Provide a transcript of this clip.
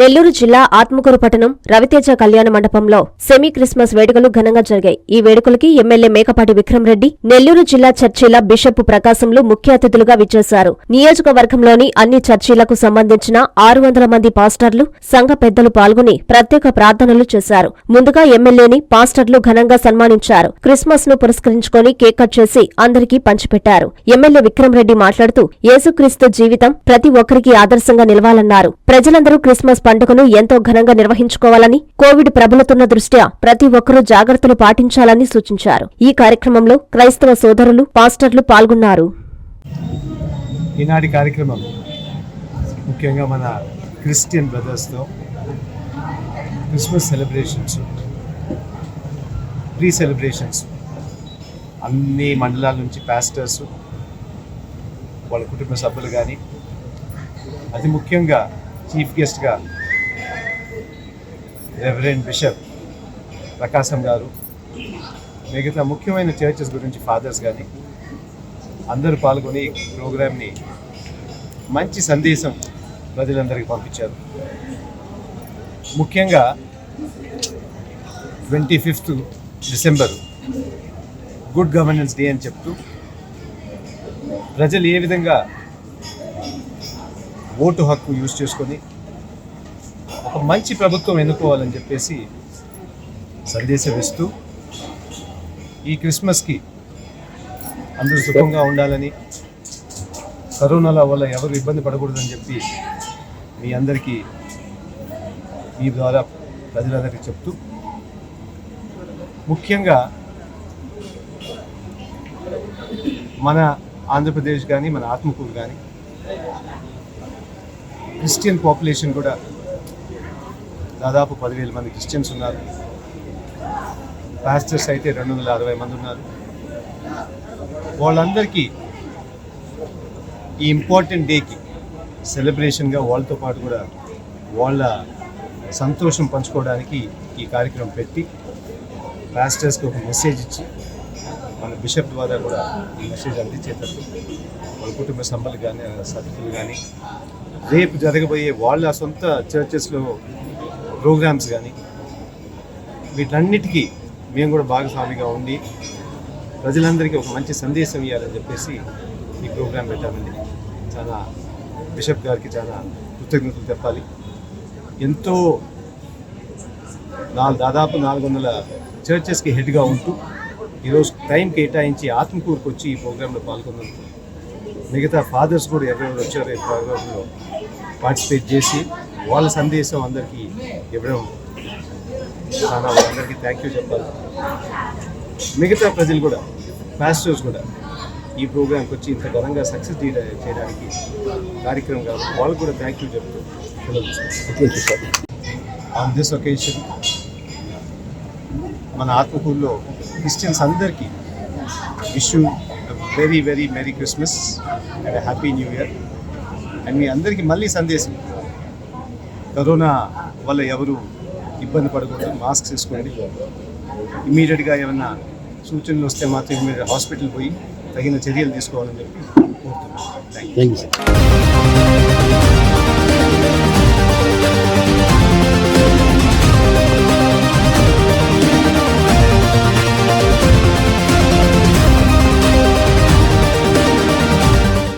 నెల్లూరు జిల్లా ఆత్మకూరు పట్టణం రవితేజ కళ్యాణ మండపంలో సెమీ క్రిస్మస్ వేడుకలు ఘనంగా జరిగాయి. ఈ వేడుకలకి ఎమ్మెల్యే మేకపాటి విక్రమరెడ్డి నెల్లూరు జిల్లా చర్చిల బిషప్ ప్రకాశంలు ముఖ్య అతిథులుగా విచ్చేశారు. నియోజకవర్గంలోని అన్ని చర్చిలకు సంబంధించిన ఆరు వందల మంది పాస్టర్లు సంఘ పెద్దలు పాల్గొని ప్రత్యేక ప్రార్థనలు చేశారు. ముందుగా ఎమ్మెల్యేని పాస్టర్లు ఘనంగా సన్మానించారు. క్రిస్మస్ను పురస్కరించుకొని కేక్ కట్ చేసి అందరికీ పంచిపెట్టారు. ఎమ్మెల్యే విక్రమరెడ్డి మాట్లాడుతూ యేసుక్రీస్తు జీవితం ప్రతి ఒక్కరికి ఆదర్శంగా నిలవాలన్నారు. ప్రజలందరూ క్రిస్మస్ పండుగను ఎంతో ఘనంగా నిర్వహించుకోవాలని కోవిడ్ ప్రబలుతున్న దృష్ట్యా ప్రతి ఒక్కరూ జాగ్రత్తలు పాటించాలని సూచించారు. ఈ కార్యక్రమంలో క్రైస్తవ సోదరులు పాస్టర్లు పాల్గొన్నారు. ఈనాటి కార్యక్రమం ముఖ్యంగా మన క్రిస్టియన్ బ్రదర్స్తో క్రిస్మస్ సెలబ్రేషన్స్ ప్రీ సెలబ్రేషన్స్ అన్ని మండలాల నుంచి పాస్టర్స్ వాళ్ళ కుటుంబ సభ్యులు కానీ అతి ముఖ్యంగా చీఫ్ గెస్ట్గా రెవరెండ్ బిషప్ ప్రకాశం గారు మిగతా ముఖ్యమైన చర్చెస్ గురించి ఫాదర్స్ కానీ అందరూ పాల్గొని ప్రోగ్రామ్ని మంచి సందేశం ప్రజలందరికీ పంపించారు. ముఖ్యంగా twenty fifth December Good Governance Day అని చెప్తూ ప్రజలు ఏ విధంగా ఓటు హక్కు యూజ్ చేసుకొని ఒక మంచి ప్రభుత్వం ఎన్నుకోవాలని చెప్పేసి సందేశం ఇస్తూ ఈ క్రిస్మస్కి అందరూ సుఖంగా ఉండాలని కరోనాల వల్ల ఎవరు ఇబ్బంది పడకూడదని చెప్పి మీ అందరికీ మీ ద్వారా ప్రజలందరికీ చెప్తూ ముఖ్యంగా మన ఆంధ్రప్రదేశ్ కానీ మన ఆత్మకూరు కానీ క్రిస్టియన్ పాపులేషన్ కూడా దాదాపు పదివేల మంది క్రిస్టియన్స్ ఉన్నారు. పాస్టర్స్ అయితే రెండు వందల అరవై మంది ఉన్నారు. వాళ్ళందరికీ ఈ ఇంపార్టెంట్ డేకి సెలబ్రేషన్గా వాళ్ళతో పాటు కూడా వాళ్ళ సంతోషం పంచుకోవడానికి ఈ కార్యక్రమం పెట్టి పాస్టర్స్కి ఒక మెసేజ్ ఇచ్చి మన బిషప్ ద్వారా కూడా ఈ మెసేజ్ అందించేటట్టు వాళ్ళ కుటుంబ సభ్యులు కానీ సభ్యులు కానీ రేపు జరగబోయే వాళ్ళ సొంత చర్చెస్లో ప్రోగ్రామ్స్ కానీ వీటన్నిటికీ మేము కూడా భాగస్వామిగా ఉండి ప్రజలందరికీ ఒక మంచి సందేశం ఇవ్వాలని చెప్పేసి ఈ ప్రోగ్రాం పెట్టామండి. చాలా బిషప్ గారికి చాలా కృతజ్ఞతలు చెప్పాలి. ఎంతో నాలుగు దాదాపు నాలుగు వందల చర్చెస్కి హెడ్గా ఉంటూ ఈరోజు టైం కేటాయించి ఆత్మకూరుకు వచ్చి ఈ ప్రోగ్రాంలో పాల్గొన్నందుకు మిగతా ఫాదర్స్ కూడా ఎవరెవరు వచ్చారో ఈ ప్రోగ్రాంలో పార్టిసిపేట్ చేసి వాళ్ళ సందేశం అందరికీ ఇవ్వడం చాలా వాళ్ళందరికీ థ్యాంక్ యూ చెప్పాలి. మిగతా ప్రజలు కూడా పాస్టర్స్ కూడా ఈ ప్రోగ్రాంకి వచ్చి ఇంత ఘనంగా సక్సెస్ చేయడానికి కార్యక్రమం కాబట్టి వాళ్ళకు కూడా థ్యాంక్ యూ చెప్తూ ఆన్ దిస్ ఒకేషన్ మన ఆత్మకూరులో క్రిస్టియన్స్ అందరికీ wish very very merry Christmas and happy new year and మీ అందరికీ మళ్ళీ సందేశం. కరోనా వల్ల ఎవరు ఇబ్బంది పడకూడదు మాస్క్ వేసుకోండి ఇమీడియట్గా ఏమన్నా సూచనలు వస్తే మాత్రం ఇమీడియట్ హాస్పిటల్ పోయి తగిన చర్యలు తీసుకోవాలని చెప్పి కోరుతున్నాను. Thank you